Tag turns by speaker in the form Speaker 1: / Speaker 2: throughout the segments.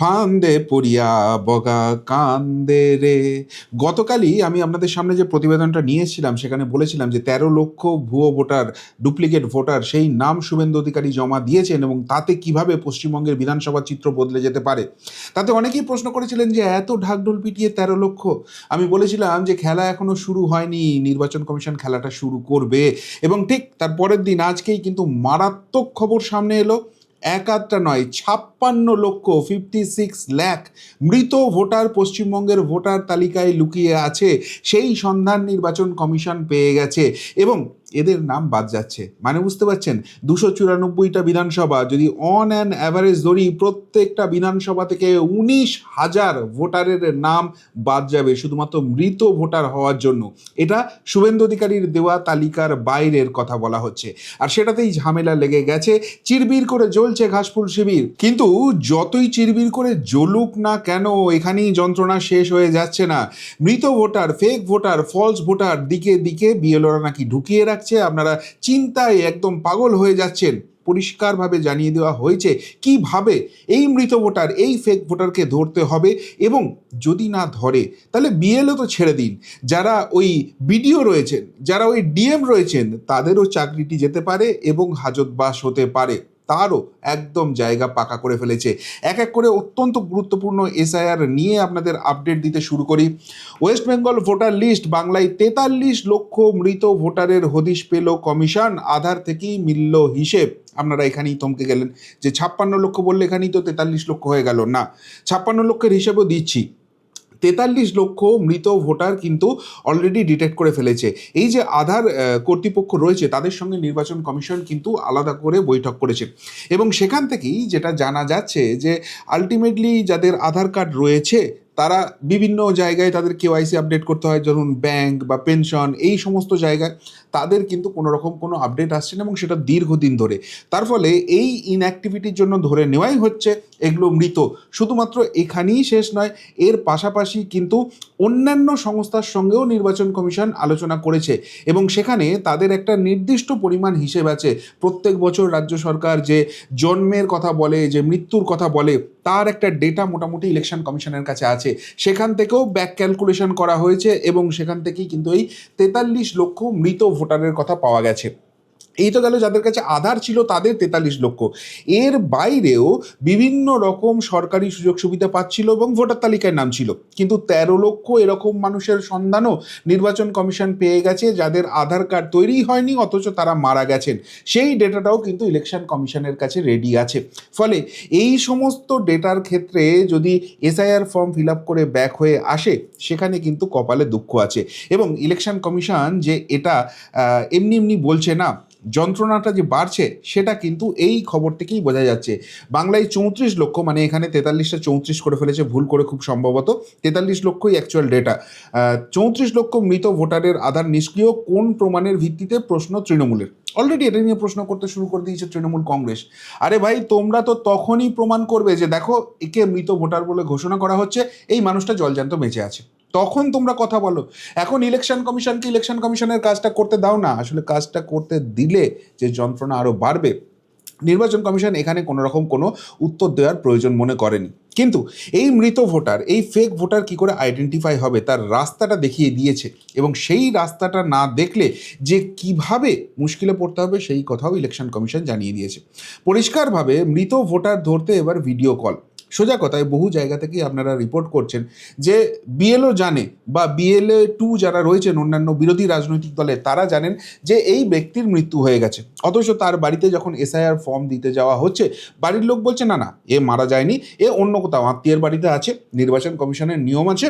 Speaker 1: ফান্দে পড়িয়া বগা কান্দে রে। গতকালই আমি আপনাদের সামনে যে প্রতিবেদনটা নিয়েছিলাম, সেখানে বলেছিলাম যে তেরো লক্ষ ভুয়ো ভোটার, ডুপ্লিকেট ভোটার সেই নাম শুভেন্দু অধিকারী জমা দিয়েছেন এবং তাতে কীভাবে পশ্চিমবঙ্গের বিধানসভা চিত্র বদলে যেতে পারে? তাতে অনেকেই প্রশ্ন করেছিলেন যে এত ঢাকঢোল পিটিয়ে তেরো লক্ষ। আমি বলেছিলাম যে খেলা এখনও শুরু হয়নি, নির্বাচন কমিশন খেলাটা শুরু করবে। এবং ঠিক তার পরের দিন আজকেই কিন্তু মারাত্মক খবর সামনে এলো। এক আধটা নয়, ছাপ্পান্ন লক্ষ ফিফটি সিক্স ল্যাখ মৃত ভোটার পশ্চিমবঙ্গের ভোটার তালিকায় লুকিয়ে আছে। সেই সন্ধান নির্বাচন কমিশন পেয়ে গেছে এবং এদের নাম বাদ যাচ্ছে। মানে বুঝতে পারছেন? দুশো চুরানব্বইটা বিধানসভা, যদি অন অ্যান অ্যাভারেজ ধরি, প্রত্যেকটা বিধানসভা থেকে উনিশ হাজার ভোটারের নাম বাদ যাবে, শুধুমাত্র মৃত ভোটার হওয়ার জন্য। এটা শুভেন্দু অধিকারীর দেওয়া তালিকার বাইরের কথা বলা হচ্ছে। আর সেটাতেই ঝামেলা লেগে গেছে। চিরবির করে জ্বলছে ঘাসফুল শিবির। কিন্তু যতই চিরবির করে জ্বলুক না কেন, এখানেই যন্ত্রণা শেষ হয়ে যাচ্ছে না। মৃত voter fake voter false voter দিকে দিকে বিএলওরা নাকি ঢুকিয়ে রাখছে। আপনারা চিন্তায় একদম পাগল হয়ে যাচ্ছেন। পরিষ্কারভাবে জানিয়ে দেওয়া হয়েছে, কীভাবে এই মৃত ভোটার, এই ফেক ভোটারকে ধরতে হবে এবং যদি না ধরে, তাহলে বিএলও তো ছেড়ে দিন। যারা ওই বিডিও রয়েছেন, যারা ওই ডিএম রয়েছেন, তাদেরও চাকরিটি যেতে পারে এবং হাজতবাস হতে পারে। তারও একদম জায়গা পাকা করে ফেলেছে। এক এক করে অত্যন্ত গুরুত্বপূর্ণ এসআইআর নিয়ে আপনাদের আপডেট দিতে শুরু করি। ওয়েস্ট বেঙ্গল ভোটার লিস্ট, বাংলায় তেতাল্লিশ লক্ষ মৃত ভোটারের হদিশ পেল কমিশন, আধার থেকেই মিলল হিসেব। আপনারা এখানেই থমকে গেলেন। যে ছাপ্পান্ন লক্ষ বললে এখানেই তো তেতাল্লিশ লক্ষ হয়ে গেল। না, ছাপ্পান্ন লক্ষের হিসেবেও দিচ্ছি। তেতাল্লিশ লক্ষ মৃত ভোটার কিন্তু অলরেডি ডিটেক্ট করে ফেলেছে। এই যে আধার কর্তৃপক্ষ রয়েছে, তাদের সঙ্গে নির্বাচন কমিশন কিন্তু আলাদা করে বৈঠক করেছে। এবং সেখান থেকেই যেটা জানা যাচ্ছে যে আলটিমেটলি যাদের আধার কার্ড রয়েছে, তারা বিভিন্ন জায়গায় তাদের কেওয়াইসি আপডেট করতে হয়, ধরুন ব্যাংক বা পেনশন এই সমস্ত জায়গায়। তাদের কিন্তু কোনো রকম কোনো আপডেট আসছে না এবং সেটা দীর্ঘদিন ধরে। তার ফলে এই ইনঅ্যাক্টিভিটির জন্য ধরে নেওয়াই হচ্ছে এগুলো মৃত। শুধুমাত্র এখানেই শেষ নয়, এর পাশাপাশি কিন্তু অন্যান্য সংস্থার সঙ্গেও নির্বাচন কমিশন আলোচনা করেছে এবং সেখানে তাদের একটা নির্দিষ্ট পরিমাণ হিসেব আছে। প্রত্যেক বছর রাজ্য সরকার যে জন্মের কথা বলে, যে মৃত্যুর কথা বলে, তার একটা ডেটা মোটামুটি ইলেকশন কমিশনের কাছে আছে। সেখান থেকেও ব্যাক ক্যালকুলেশন করা হয়েছে এবং সেখান থেকেই কিন্তু এই তেতাল্লিশ লক্ষ মৃত ভোটারের কথা পাওয়া গেছে। এই তো গেল, যাদের কাছে আধার ছিল তাদের তেতাল্লিশ লক্ষ। এর বাইরেও বিভিন্ন রকম সরকারি সুযোগ সুবিধা পাচ্ছিল এবং ভোটার তালিকায় নাম ছিল। কিন্তু তেরো লক্ষ এরকম মানুষের সন্ধানও নির্বাচন কমিশন পেয়ে গেছে, যাদের আধার কার্ড তৈরি হয়নি, অথচ তারা মারা গেছেন। সেই ডেটাটাও কিন্তু ইলেকশন কমিশনের কাছে রেডি আছে। ফলে এই সমস্ত ডেটার ক্ষেত্রে যদি এসআইআর ফর্ম ফিল আপ করে ব্যাক হয়ে আসে, সেখানে কিন্তু কপালে দুঃখ আছে। এবং ইলেকশন কমিশন যে এটা এমনি এমনি বলছে না যন্ত্রণাটা যে বাড়ছে, সেটা কিন্তু এই খবর থেকেই বোঝা যাচ্ছে। বাংলায় চৌত্রিশ লক্ষ মানে এখানে তেতাল্লিশটা চৌত্রিশ করে ফেলেছে, ভুল করে খুব সম্ভবত। তেতাল্লিশ লক্ষই অ্যাকচুয়াল ডেটা চৌত্রিশ লক্ষ মৃত ভোটারের আধার নিষ্ক্রিয়, কোন প্রমাণের ভিত্তিতে? প্রশ্ন তৃণমূলের। অলরেডি এটা নিয়ে প্রশ্ন করতে শুরু করে দিয়েছে তৃণমূল কংগ্রেস। আরে ভাই, তোমরা তো তখনই প্রমাণ করবে যে, দেখো, একে মৃত ভোটার বলে ঘোষণা করা হচ্ছে, এই মানুষটা জলজান্ত বেঁচে আছে। তখন তোমরা কথা বলো। এখন ইলেকশন কমিশনকে ইলেকশন কমিশনের কাজটা করতে দাও না। আসলে কাজটা করতে দিলে যে যন্ত্রণা আরও বাড়বে। নির্বাচন কমিশন এখানে কোনো রকম কোনো উত্তর দেওয়ার প্রয়োজন মনে করেনি। কিন্তু এই মৃত ভোটার, এই ফেক ভোটার কি করে আইডেন্টিফাই হবে? তার রাস্তাটা দেখিয়ে দিয়েছে। এবং সেই রাস্তাটা না দেখলে যে কীভাবে মুশকিলে পড়তে হবে, সেই কথাও ইলেকশন কমিশন জানিয়ে দিয়েছে। পরিষ্কারভাবে মৃত ভোটার ধরতে এবার ভিডিও কল সোজা কথায় বহু জায়গা থেকেই আপনারা রিপোর্ট করছেন যে বিএলও জানে বা বিএলএ টু যারা রয়েছেন অন্যান্য বিরোধী রাজনৈতিক দলে তারা জানেন যে এই ব্যক্তির মৃত্যু হয়ে গেছে। অথচ তার বাড়িতে যখন এসআইআর ফর্ম দিতে যাওয়া হচ্ছে, বাড়ির লোক বলছে, না না, এ মারা যায়নি, এ অন্য কোথাও, আত্মীয়ের বাড়িতে আছে, নির্বাচন কমিশনের নিয়ম আছে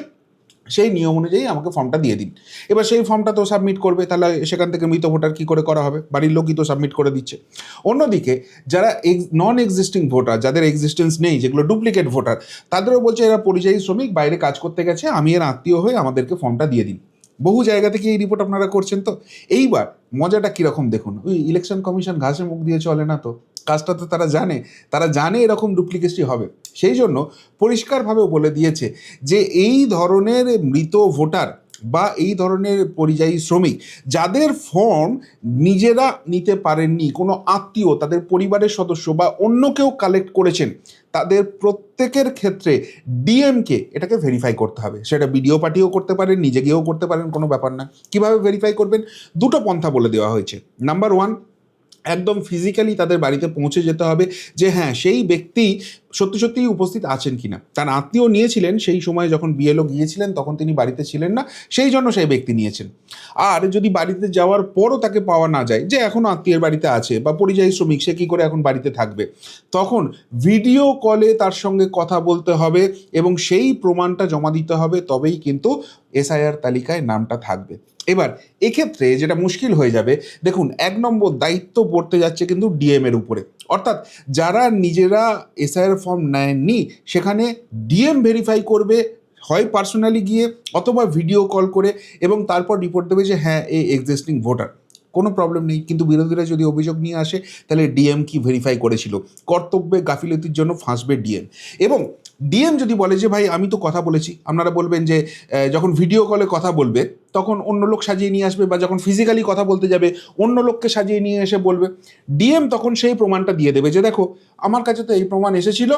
Speaker 1: সেই নিয়ম অনুযায়ী আমাকে ফর্মটা দিয়ে দিন। এবার সেই ফর্মটা তো সাবমিট করবে, তাহলে সেখান থেকে মৃত ভোটার কী করে করা হবে? বাড়ির লোকই তো সাবমিট করে দিচ্ছে। অন্যদিকে যারা নন এক্সিস্টিং ভোটার যাদের এক্সিস্টেন্স নেই, যেগুলো ডুপ্লিকেট ভোটার তাদেরও বলছে এরা পরিযায়ী শ্রমিক, বাইরে কাজ করতে গেছে, আমি এর আত্মীয় হয়ে আমাদেরকে ফর্মটা দিয়ে দিন। বহু জায়গা থেকে এই রিপোর্ট আপনারা করছেন তো। এইবার মজাটা কীরকম দেখুন? ওই ইলেকশন কমিশন ঘাসে মুখ দিয়ে চলে না তো? কাজটা তো তারা জানে তারা জানে এরকম ডুপ্লিকেসি হবে। সেই জন্য পরিষ্কারভাবে বলে দিয়েছে যে এই ধরনের মৃত ভোটার বা এই ধরনের পরিযায়ী শ্রমিক, যাদের ফর্ম নিজেরা নিতে পারেননি, কোনো আত্মীয়, তাদের পরিবারের সদস্য বা অন্য কেউ কালেক্ট করেছেন, তাদের প্রত্যেকের ক্ষেত্রে ডিএমকে এটাকে ভেরিফাই করতে হবে। সেটা ভিডিও পার্টিও করতে পারেন, নিজে গিয়েও করতে পারেন, কোনো ব্যাপার না। কীভাবে ভেরিফাই করবেন? দুটো পন্থা বলে দেওয়া হয়েছে। নাম্বার ওয়ান একদম ফিজিক্যালি তাদের বাড়িতে পৌঁছে যেতে হবে যে হ্যাঁ সেই ব্যক্তি সত্যি সত্যিই উপস্থিত আছেন কিনা। তার আত্মীয় নিয়েছিলেন, সেই সময় যখন বিএলও গিয়েছিলেন তখন তিনি বাড়িতে ছিলেন না, সেই জন্য সেই ব্যক্তি নিয়েছেন। আর যদি বাড়িতে যাওয়ার পরও তাকে পাওয়া না যায়, যে এখনও আত্মীয়ের বাড়িতে আছে বা পরিযায়ী শ্রমিক, সে কী করে এখন বাড়িতে থাকবে? তখন ভিডিও কলে তার সঙ্গে কথা বলতে হবে এবং সেই প্রমাণটা জমা দিতে হবে, তবেই কিন্তু এসআইআর তালিকায় নামটা থাকবে। এবার, এক্ষেত্রে যেটা মুশকিল হয়ে যাবে, দেখুন, এক নম্বর দায়িত্ব পড়তে যাচ্ছে কিন্তু ডিএম এর উপরে। অর্থাৎ, যারা নিজেরা এসআইআর ফর্ম নেয়নি সেখানে ডিএম ভেরিফাই করবে, হয় পার্সোনালি গিয়ে অথবা ভিডিও কল করে এবং তারপর রিপোর্ট দেবে যে হ্যাঁ এ এক্সিস্টিং ভোটার কোনো প্রবলেম নেই, কিন্তু বিরোধীরা যদি অভিযোগ নিয়ে আসে, তাহলে ডিএম কি ভেরিফাই করেছিল? কর্তব্যে, গাফিলতির জন্য ফাঁসবে ডিএম এবং ডিএম যদি বলে যে, ভাই, আমি তো কথা বলেছি। আপনারা বলবেন যে যখন ভিডিও কলে কথা বলবে, তখন অন্য লোক সাজিয়ে নিয়ে আসবে বা যখন ফিজিক্যালি কথা বলতে যাবে, অন্য লোককে সাজিয়ে নিয়ে এসে বলবে। ডিএম তখন সেই প্রমাণটা দিয়ে দেবে যে, দেখো, আমার কাছে তো এই প্রমাণ এসেছিল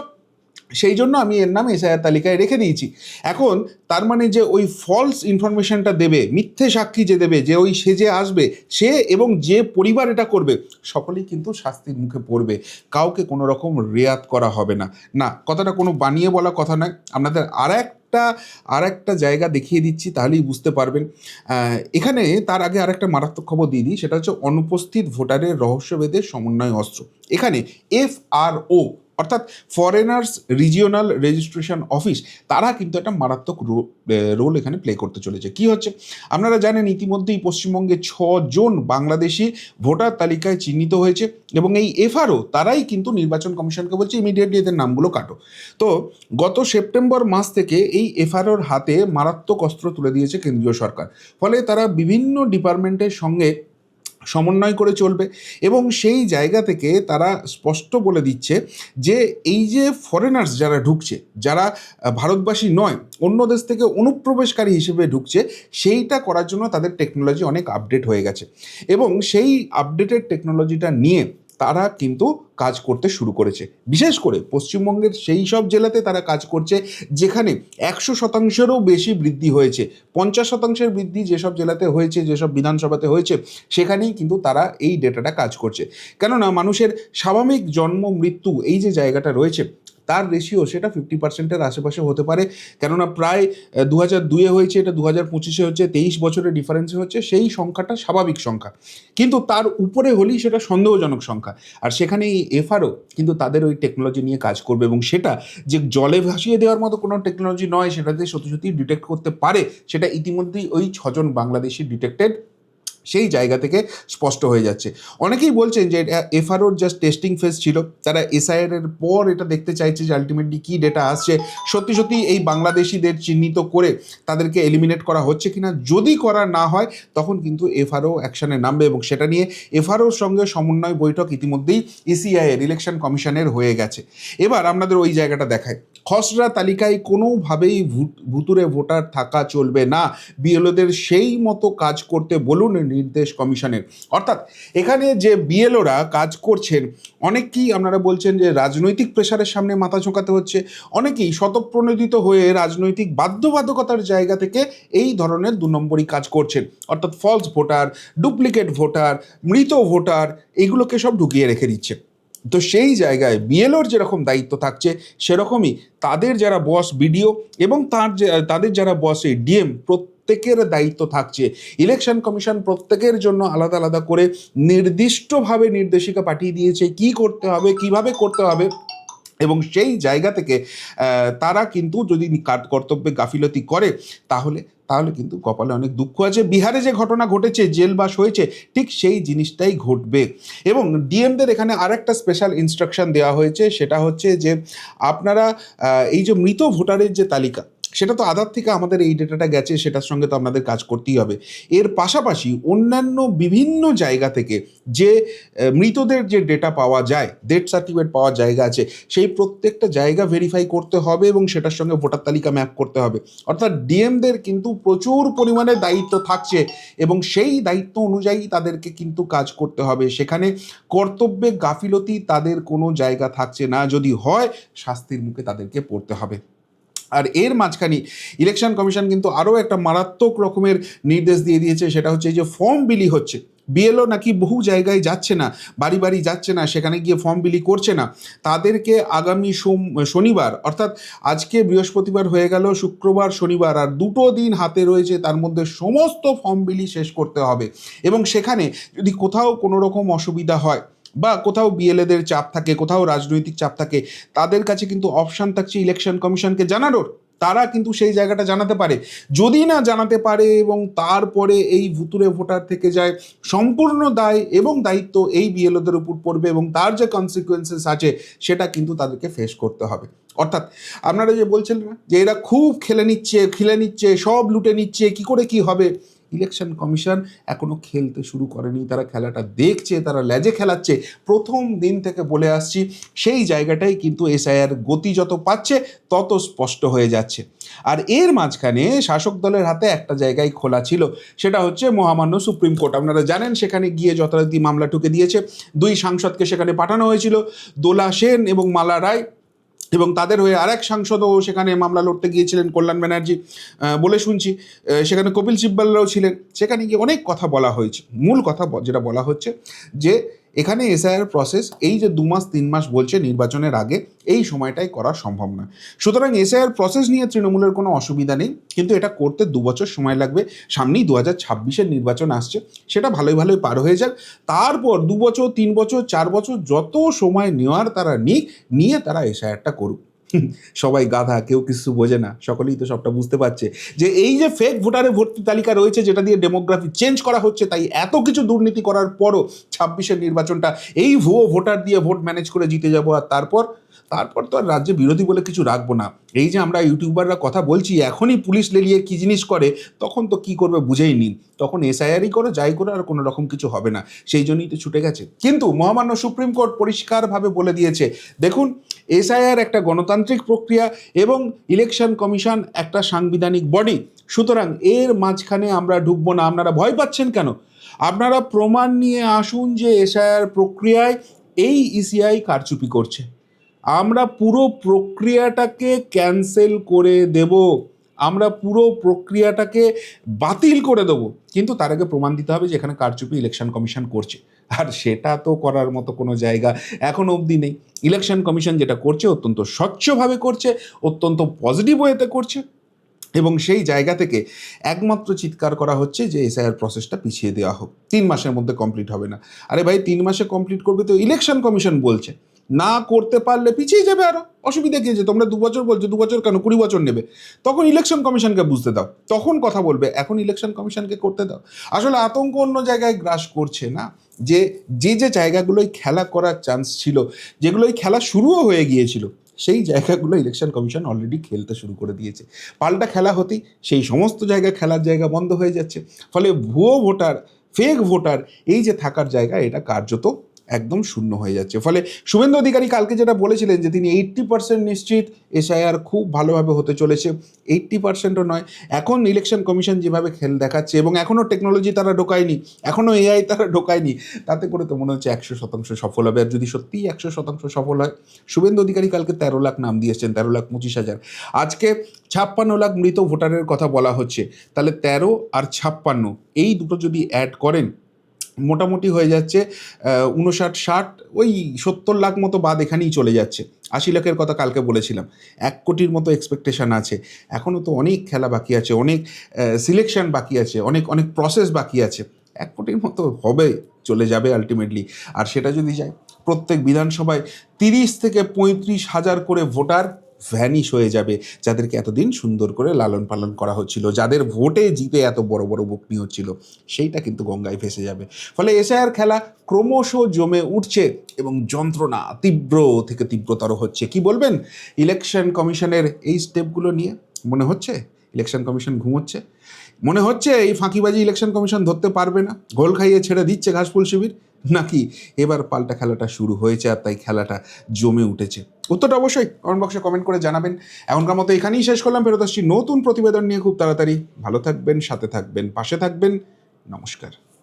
Speaker 1: সেই জন্য আমি এর নাম এসআইআর তালিকায় রেখে দিয়েছি। এখন তার মানে যে ওই ফলস ইনফরমেশনটা দেবে, মিথ্যে সাক্ষী যে দেবে, যে ওই সে যে আসবে, সে এবং যে পরিবার এটা করবে, সকলেই কিন্তু শাস্তির মুখে পড়বে। কাউকে কোনো রকম রেয়াত করা হবে না। না, কথাটা কোনো বানিয়ে বলা কথা নয়। আপনাদের আর একটা আর একটা জায়গা দেখিয়ে দিচ্ছি, তাহলেই বুঝতে পারবেন। এখানে তার আগে আর একটা মারাত্মক খবর দিয়ে দিই, সেটা হচ্ছে অনুপস্থিত ভোটারের রহস্যভেদের সমন্বয় অস্ত্র। এখানে এফ আর ও অর্থাৎ ফরেনার্স রিজিওনাল রেজিস্ট্রেশন অফিস তারা কিন্তু একটা মারাত্মক রোল এখানে প্লে করতে চলেছে। কি হচ্ছে? আপনারা জানেন ইতিমধ্যেই পশ্চিমবঙ্গে জন বাংলাদেশি ভোটার তালিকায় চিহ্নিত হয়েছে এবং এই এফআরও তারাই কিন্তু নির্বাচন কমিশনকে বলছে ইমিডিয়েটলি এদের নামগুলো কাটো। তো গত সেপ্টেম্বর মাস থেকে এই এফআরওর হাতে মারাত্মক অস্ত্র তুলে দিয়েছে কেন্দ্রীয় সরকার। ফলে তারা বিভিন্ন ডিপার্টমেন্টের সঙ্গে সমন্বয় করে চলবে এবং সেই জায়গা থেকে তারা স্পষ্ট বলে দিচ্ছে যে এই যে ফরেনার্স যারা ঢুকছে, যারা ভারতবাসী নয়, অন্য দেশ থেকে অনুপ্রবেশকারী হিসেবে ঢুকছে, সেইটা করার জন্য তাদের টেকনোলজি অনেক আপডেট হয়ে গেছে। এবং সেই আপডেটেড টেকনোলজিটা নিয়ে তারা কিন্তু কাজ করতে শুরু করেছে। বিশেষ করে পশ্চিমবঙ্গের সেই সব জেলাতে তারা কাজ করছে, যেখানে একশো শতাংশেরও বেশি বৃদ্ধি হয়েছে। পঞ্চাশ শতাংশের বৃদ্ধি যেসব জেলাতে হয়েছে, যেসব বিধানসভাতে হয়েছে, সেখানেই কিন্তু তারা এই ডেটাটা কাজ করছে। কেননা মানুষের স্বাভাবিক জন্ম, মৃত্যু এই যে জায়গাটা রয়েছে তার রেশিও সেটা ফিফটি পার্সেন্টের আশেপাশে হতে পারে। কেননা প্রায় দু হাজার দুয়ে হয়েছে, এটা দু হাজার পঁচিশে হচ্ছে, তেইশ বছরের ডিফারেন্সে হচ্ছে, সেই সংখ্যাটা স্বাভাবিক সংখ্যা। কিন্তু তার উপরে হলেই সেটা সন্দেহজনক সংখ্যা। আর সেখানে এই এফআরও কিন্তু তাদের ওই টেকনোলজি নিয়ে কাজ করবে এবং সেটা যে জলে ভাসিয়ে দেওয়ার মতো কোনো টেকনোলজি নয়, সেটাতে সত্যি সত্যি ডিটেক্ট করতে পারে, সেটা ইতিমধ্যেই ওই ছজন বাংলাদেশি ডিটেক্টেড সেই জায়গা থেকে স্পষ্ট হয়ে যাচ্ছে। অনেকেই বলছেন যে এটা এফআরওর জাস্ট টেস্টিং ফেজ ছিল। তারা এসআইআর এর পর এটা দেখতে চাইছে যে আলটিমেটলি কী ডেটা আসছে। সত্যি সত্যি এই বাংলাদেশিদের চিহ্নিত করে তাদেরকে এলিমিনেট করা হচ্ছে কিনা যদি করা না হয়, তখন কিন্তু এফআরও অ্যাকশানে নামবে এবং সেটা নিয়ে এফআরওর সঙ্গে সমন্বয় বৈঠক ইতিমধ্যেই ইসিআই এর ইলেকশন কমিশনের হয়ে গেছে। এবার আপনাদের ওই জায়গাটা দেখায় খসড়া তালিকায় কোনোভাবেই ভুত- ভুতুরে ভোটার থাকা চলবে না। বিএলওদের সেই মতো কাজ করতে বলুন নির্দেশ কমিশনের। অর্থাৎ এখানে যে বিএলওরা কাজ করছেন অনেকেই আপনারা বলছেন যে রাজনৈতিক প্রেশারের সামনে মাথা ঝোঁকাতে হচ্ছে। অনেকেই শতপ্রণোদিত হয়ে রাজনৈতিক বাধ্যবাধকতার জায়গা থেকে এই ধরনের দু নম্বরই কাজ করছেন। অর্থাৎ ফলস ভোটার ডুপ্লিকেট ভোটার মৃত ভোটার এগুলোকে সব ঢুকিয়ে রেখে দিচ্ছে। তো সেই জায়গায় বিএলওর যেরকম দায়িত্ব থাকছে, সেরকমই তাদের যারা বস বিডিও এবং তার তাদের যারা বস এই ডিএম প্রত্যেকের দায়িত্ব থাকছে। ইলেকশন কমিশন প্রত্যেকের জন্য আলাদা আলাদা করে নির্দিষ্টভাবে নির্দেশিকা পাঠিয়ে দিয়েছে। কি করতে হবে, কীভাবে করতে হবে? এবং সেই জায়গা থেকে তারা কিন্তু যদি কর্তব্যে গাফিলতি করে, তাহলে তাহলে কিন্তু কপালে অনেক দুঃখ আছে। বিহারে যে ঘটনা ঘটেছে জেলবাস হয়েছে, ঠিক সেই জিনিসটাই ঘটবে। এবং ডিএমদের এখানে আরেকটা স্পেশাল ইনস্ট্রাকশন দেওয়া হয়েছে, সেটা হচ্ছে যে, আপনারা এই যে মৃত ভোটারের যে তালিকা সেটা তো আধার থেকে আমাদের এই ডেটাটা গেছে, সেটার সঙ্গে তো আপনাদের কাজ করতেই হবে। এর পাশাপাশি অন্যান্য বিভিন্ন জায়গা থেকে যে মৃতদের যে ডেটা পাওয়া যায় ডেথ সার্টিফিকেট পাওয়ার জায়গা আছে, সেই প্রত্যেকটা জায়গা ভেরিফাই করতে হবে এবং সেটার সঙ্গে ভোটার তালিকা ম্যাপ করতে হবে। অর্থাৎ ডিএমদের কিন্তু প্রচুর পরিমাণে দায়িত্ব থাকছে এবং সেই দায়িত্ব অনুযায়ী তাদেরকে কিন্তু কাজ করতে হবে। সেখানে কর্তব্যে গাফিলতি তাদের কোনো জায়গা থাকছে না। যদি হয়, শাস্তির মুখে তাদেরকে পড়তে হবে। আর এর মাঝখানে ইলেকশন কমিশন কিন্তু আরও একটা মারাত্মক রকমের নির্দেশ দিয়ে দিয়েছে, সেটা হচ্ছে যে ফর্ম বিলি হচ্ছে। বিএলও নাকি বহু জায়গায় যাচ্ছে না, বাড়ি বাড়ি যাচ্ছে না, সেখানে গিয়ে ফর্ম বিলি করছে না। তাদেরকে আগামী সোম, শনিবার, অর্থাৎ আজকে বৃহস্পতিবার হয়ে গেল, শুক্রবার, শনিবার, আর দুটো দিন হাতে রয়েছে, তার মধ্যে সমস্ত ফর্ম বিলি শেষ করতে হবে। এবং সেখানে যদি কোথাও কোনো রকম অসুবিধা হয় বা কোথাও বিএলএদের চাপ থাকে, কোথাও রাজনৈতিক চাপ থাকে, তাদের কাছে কিন্তু অপশান থাকছে ইলেকশন কমিশনকে জানানোর। তারা কিন্তু সেই জায়গাটা জানাতে পারে। যদি না জানাতে পারে এবং তারপরে এই ভুতুরে ভোটার থেকে যায়, সম্পূর্ণ দায় এবং দায়িত্ব এই বিএলওদের উপর পড়বে এবং তার যে কনসিকুয়েন্সেস আছে, সেটা কিন্তু তাদেরকে ফেস করতে হবে। অর্থাৎ আপনারা যে বলছেন না যে এরা খুব খেলে নিচ্ছে খেলে নিচ্ছে, সব লুটে নিচ্ছে, কি করে কি হবে? ইলেকশন কমিশন এখনও খেলতে শুরু করেনি। তারা খেলাটা দেখছে, তারা লেজে খেলাচ্ছে। প্রথম দিন থেকে বলে আসছি, সেই জায়গাটাই কিন্তু এসআইআর গতি যত পাচ্ছে, তত স্পষ্ট হয়ে যাচ্ছে। আর এর মাঝখানে শাসক দলের হাতে একটা জায়গায় খোলা ছিল, সেটা হচ্ছে মহামান্য সুপ্রিম কোর্ট। আপনারা জানেন, সেখানে গিয়ে যথারীতি মামলা ঠুকে দিয়েছে। দুই সাংসদকে সেখানে পাঠানো হয়েছিল। দোলা সেন এবং মালা রায় এবং তাদের হয়ে আরেক সাংসদও সেখানে মামলা লড়তে গিয়েছিলেন কল্যাণ ব্যানার্জি বলে শুনছি। সেখানে কপিল সিব্বালরাও ছিলেন। সেখানে গিয়ে অনেক কথা বলা হয়েছে। মূল কথা যেটা বলা হচ্ছে যে এখানে এসআইআর প্রসেস এই যে দু মাস, তিন মাস বলছে নির্বাচনের আগে, এই সময়টাই করা সম্ভব না সুতরাং এসআইআর প্রসেস নিয়ে তৃণমূলের কোনো অসুবিধা নেই, কিন্তু এটা করতে দু বছর সময় লাগবে। সামনেই দু হাজার ছাব্বিশের নির্বাচন আসছে, সেটা ভালোই ভালোই পার হয়ে যাক। তারপর দু বছর, তিন বছর, চার বছর যত সময় নেওয়ার তারা নিক, নিয়ে তারা এসআইআরটা করুক। সবাই গাধা, কেউ কিছু বোঝে না, সকলেই তো সবটা বুঝতে পারছে। যে এই যে ফেক ভোটারের ভর্তি তালিকা রয়েছে, যেটা দিয়ে ডেমোগ্রাফি চেঞ্জ করা হচ্ছে, তাই এত কিছু দুর্নীতি করার পরও ছাব্বিশের নির্বাচনটা এই ভুয়ো ভোটার দিয়ে ভোট ম্যানেজ করে জিতে যাব, আর তারপর তারপর তো আর রাজ্যে বিরোধী বলে কিছু রাখব না। এই যে আমরা ইউটিউবাররা কথা বলছি, এখনই পুলিশ লেলিয়ে কী জিনিস করে, তখন তো কি করবে বুঝেই নিন। তখন এসআইআরই করো, যাই করো, আর কোনো রকম কিছু হবে না। সেই জন্যই তো ছুটে গেছে। কিন্তু মহামান্য সুপ্রিম কোর্ট পরিষ্কারভাবে বলে দিয়েছে, দেখুন, এসআইআর একটা গণতান্ত্রিক প্রক্রিয়া এবং ইলেকশন কমিশন একটা সাংবিধানিক বডি। সুতরাং এর মাঝখানে আমরা ঢুকবো না। আপনারা ভয় পাচ্ছেন কেন? আপনারা প্রমাণ নিয়ে আসুন যে এসআইআর প্রক্রিয়ায় এই ইসিআই কারচুপি করছে। আমরা পুরো প্রক্রিয়াটাকে ক্যান্সেল করে দেব। আমরা পুরো প্রক্রিয়াটাকে বাতিল করে দেবো। কিন্তু তার আগে প্রমাণ দিতে হবে যে এখানে কারচুপি ইলেকশন কমিশন করছে। আর সেটা তো করার মতো কোনো জায়গা এখন অবধি নেই। ইলেকশন কমিশন যেটা করছে অত্যন্ত স্বচ্ছভাবে করছে, অত্যন্ত পজিটিভ ওয়েতে করছে। এবং সেই জায়গা থেকে একমাত্র চিৎকার করা হচ্ছে যে এসআইআর প্রসেসটা পিছিয়ে দেওয়া হোক। তিন মাসের মধ্যে কমপ্লিট হবে না। আরে ভাই, তিন মাসে কমপ্লিট করবে তো ইলেকশন কমিশন বলছে। না করতে পারলে পিছিয়ে যাবে আরও। অসুবিধা কি আছে তোমরা দু বছর বলছো, দু বছর কেন? কুড়ি বছর নেবে। তখন ইলেকশন কমিশনকে বুঝতে দাও। তখন কথা বলবে, এখন ইলেকশন কমিশনকে করতে দাও। আসলে আতঙ্ক অন্য জায়গায় গ্রাস করছে না। যে যে যে জায়গাগুলোয় খেলা করার চান্স ছিল যেগুলোই খেলা শুরুও হয়ে গিয়েছিল, সেই জায়গাগুলো ইলেকশন কমিশন অলরেডি খেলতে শুরু করে দিয়েছে। পাল্টা খেলা হতেই সেই সমস্ত জায়গায় খেলার জায়গা বন্ধ হয়ে যাচ্ছে। ফলে ভুয়ো ভোটার ফেক ভোটার এই যে থাকার জায়গা, এটা কার্যত একদম শূন্য হয়ে যাচ্ছে। ফলে শুভেন্দু অধিকারী কালকে যেটা বলেছিলেন যে, তিনি এইট্টি পার্সেন্ট নিশ্চিত এসআইআর খুব ভালোভাবে হতে চলেছে। এইট্টি পার্সেন্টও নয়। এখন ইলেকশন কমিশন যেভাবে খেল দেখাচ্ছে এবং এখনও টেকনোলজি তারা ঢোকায়নি এখনও এআই তারা ঢোকায়নি, তাতে করে তো মনে হচ্ছে একশো শতাংশ সফল হবে। আর যদি সত্যিই একশো শতাংশ সফল হয়, শুভেন্দু অধিকারী কালকে তেরো লাখ নাম দিয়েছেন, তেরো লাখ পঁচিশ হাজার। আজকে ছাপ্পান্ন লাখ মৃত ভোটারের কথা বলা হচ্ছে। তাহলে তেরো আর ছাপ্পান্ন, এই দুটো যদি অ্যাড করেন মোটামুটি হয়ে যাচ্ছে উনষাট, ষাট, ওই সত্তর লাখ মতো বাদ এখানেই চলে যাচ্ছে। আশি লাখের কথা কালকে বলেছিলাম। এক কোটির মতো এক্সপেকটেশন আছে। এখনও তো অনেক খেলা বাকি আছে, অনেক সিলেকশন বাকি আছে, অনেক অনেক প্রসেস বাকি আছে। এক কোটির মতো হবে, চলে যাবে আলটিমেটলি আর সেটা যদি যায়, প্রত্যেক বিধানসভায় তিরিশ থেকে পঁয়ত্রিশ হাজার করে ভোটার ভ্যানিশ হয়ে যাবে। যাদেরকে এতদিন সুন্দর করে লালন পালন করা হচ্ছিল, যাদের ভোটে জিতে এত বড় বড় বকনি হচ্ছিল, সেইটা কিন্তু গঙ্গায় ভেসে যাবে। ফলে এসআইআর খেলা ক্রমশ জমে উঠছে এবং যন্ত্রণা তীব্র থেকে তীব্রতর হচ্ছে। কি বলবেন? ইলেকশন কমিশনের এই স্টেপগুলো নিয়ে মনে হচ্ছে? ইলেকশন কমিশন ঘুমোচ্ছে। মনে হচ্ছে এই ফাঁকিবাজি ইলেকশন কমিশন ধরতে পারবে না। গোল খাইয়ে ছেড়ে দিচ্ছে ঘাসফুল শিবির। নাকি এবার পাল্টা খেলাটা শুরু হয়েছে আর তাই খেলাটা জমে উঠেছে। উত্তরটা অবশ্যই কমেন্ট বক্সে কমেন্ট করে জানাবেন। এখনকার মতো এখানেই শেষ করলাম। ফেরত আসছি নতুন প্রতিবেদন নিয়ে খুব তাড়াতাড়ি। ভালো থাকবেন, সাথে থাকবেন, পাশে থাকবেন। নমস্কার।